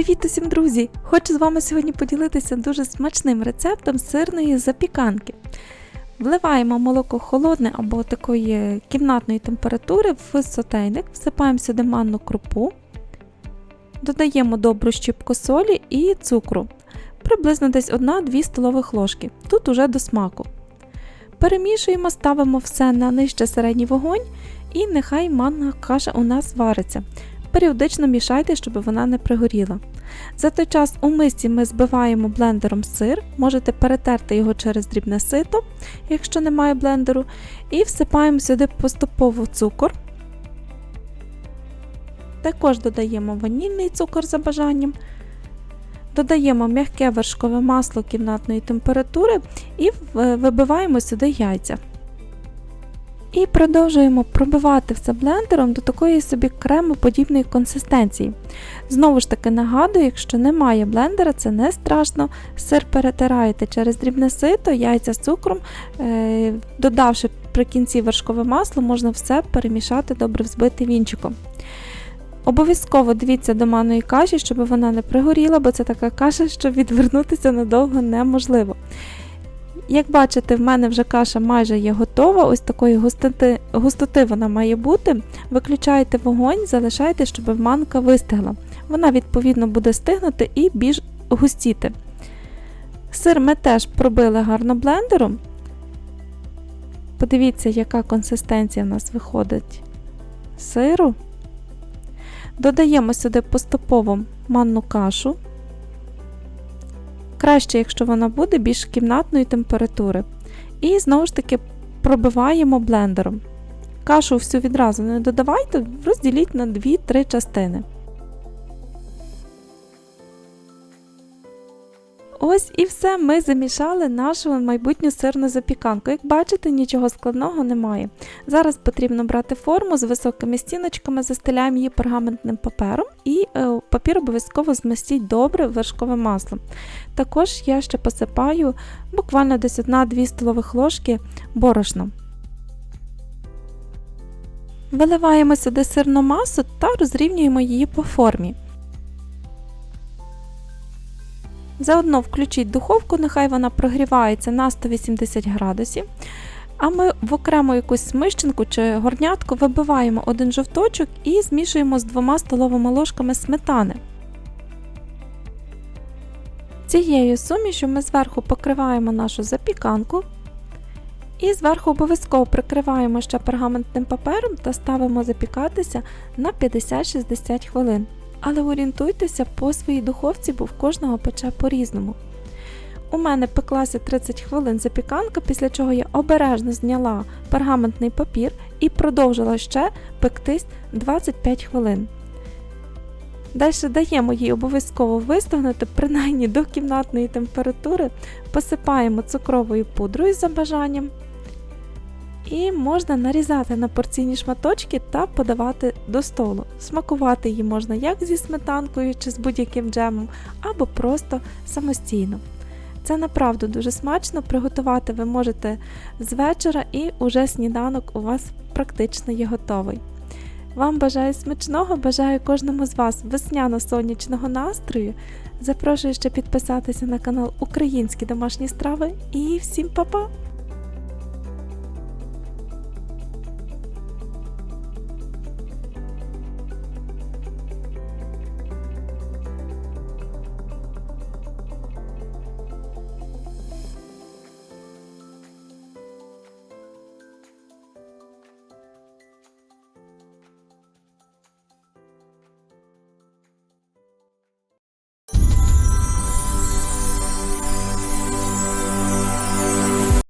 Привіт усім, друзі! Хочу з вами сьогодні поділитися дуже смачним рецептом сирної запіканки. Вливаємо молоко холодне або такої кімнатної температури в сотейник, всипаємо сюди манну крупу, додаємо добру щіпку солі і цукру, приблизно десь 1-2 столових ложки, тут уже до смаку. Перемішуємо, ставимо все на нижче середній вогонь і нехай манна каша у нас вариться. Періодично мішайте, щоб вона не пригоріла. За той час у мисці ми збиваємо блендером сир, можете перетерти його через дрібне сито, якщо немає блендеру, і всипаємо сюди поступово цукор. Також додаємо ванільний цукор за бажанням. Додаємо м'яке вершкове масло кімнатної температури і вибиваємо сюди яйця. І продовжуємо пробивати все блендером до такої собі кремоподібної консистенції. Знову ж таки нагадую, якщо немає блендера, це не страшно. Сир перетираєте через дрібне сито, яйця з цукром, е, додавши при кінці вершкове масло, можна все перемішати добре взбити вінчиком. Обов'язково дивіться до манної каші, щоб вона не пригоріла, бо це така каша, що відвернутися надовго неможливо. Як бачите, в мене вже каша майже є готова, ось такої густоти, густоти вона має бути. Виключаєте вогонь, залишайте, щоб манка вистигла. Вона, відповідно, буде стигнути і більш густіти. Сир ми теж пробили гарно блендером. Подивіться, яка консистенція в нас виходить сиру. Додаємо сюди поступово манну кашу. Краще, якщо вона буде більш кімнатної температури. І знову ж таки пробиваємо блендером. Кашу всю відразу не додавайте, розділіть на 2-3 частини. Ось і все, ми замішали нашу майбутню сирну запіканку. Як бачите, нічого складного немає. Зараз потрібно брати форму з високими стіночками, застеляємо її пергаментним папером і е, папір обов'язково змастіть добре вершковим маслом. Також я ще посипаю буквально десь 1-2 столових ложки борошна. Виливаємо сюди сирну масу та розрівнюємо її по формі. Заодно включіть духовку, нехай вона прогрівається на 180 градусів. А ми в окрему якусь смищенку чи горнятку вибиваємо один жовточок і змішуємо з двома столовими ложками сметани. Цією сумішю ми зверху покриваємо нашу запіканку. І зверху обов'язково прикриваємо ще пергаментним папером та ставимо запікатися на 50-60 хвилин але орієнтуйтеся по своїй духовці, бо в кожного пече по-різному. У мене пеклася 30 хвилин запіканка, після чого я обережно зняла пергаментний папір і продовжила ще пектись 25 хвилин. Далі даємо їй обов'язково вистогнути, принаймні до кімнатної температури, посипаємо цукровою пудрою за бажанням. І можна нарізати на порційні шматочки та подавати до столу. Смакувати її можна як зі сметанкою чи з будь-яким джемом, або просто самостійно. Це направду дуже смачно, приготувати ви можете з вечора і уже сніданок у вас практично є готовий. Вам бажаю смачного, бажаю кожному з вас весняно-сонячного настрою. Запрошую ще підписатися на канал Українські домашні страви і всім па-па!